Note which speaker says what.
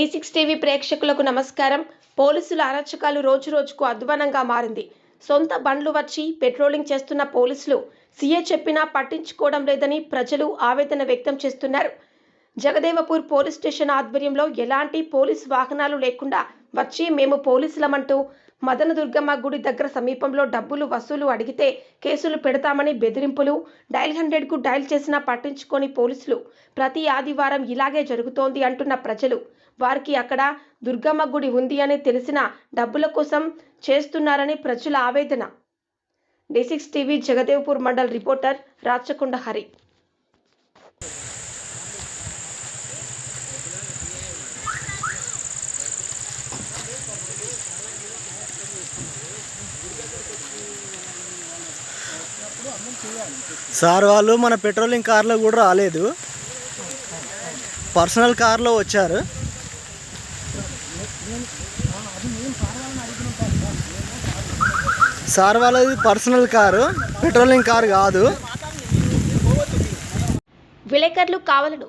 Speaker 1: D six TV ప్రేక్షకులకు నమస్కారం. పోలీసుల అరచకాలు రోజురోజుకు అధ్వానంగా మారింది. సొంత బండ్లు వచ్చి పెట్రోలింగ్ చేస్తున్న పోలీసులు సీఏ చెప్పినా పట్టించుకోవడం లేదని ప్రజలు ఆవేదన వ్యక్తం చేస్తున్నారు. జగదేవపూర్ పోలీస్ స్టేషన్ ఆధ్వర్యంలో ఎలాంటి పోలీస్ వాహనాలు లేకుండా వచ్చి మేము పోలీసులమంటూ మదన దుర్గమ్మ గుడి దగ్గర సమీపంలో డబ్బులు వసూలు అడిగితే కేసులు పెడతామని బెదిరింపులు డైల్ హండ్రెడ్కు డైల్ చేసినా పట్టించుకొని పోలీసులు. ప్రతి ఆదివారం ఇలాగే జరుగుతోంది అంటున్న ప్రజలు. వారికి అక్కడ దుర్గమ్మ గుడి ఉంది అని తెలిసిన డబ్బుల కోసం చేస్తున్నారని ప్రజల ఆవేదన. D six TV Jagdevpur mandal reporter Rachakonda Hari.
Speaker 2: Sir వాళ్ళు మన పెట్రోలింగ్ కార్లో కూడా రాలేదు. పర్సనల్ కార్లో వచ్చారు. సార్ వాళ్ళది పర్సనల్ కారు పెట్రోలింగ్ కారు కాదు.
Speaker 1: విలేకరులు కావాలను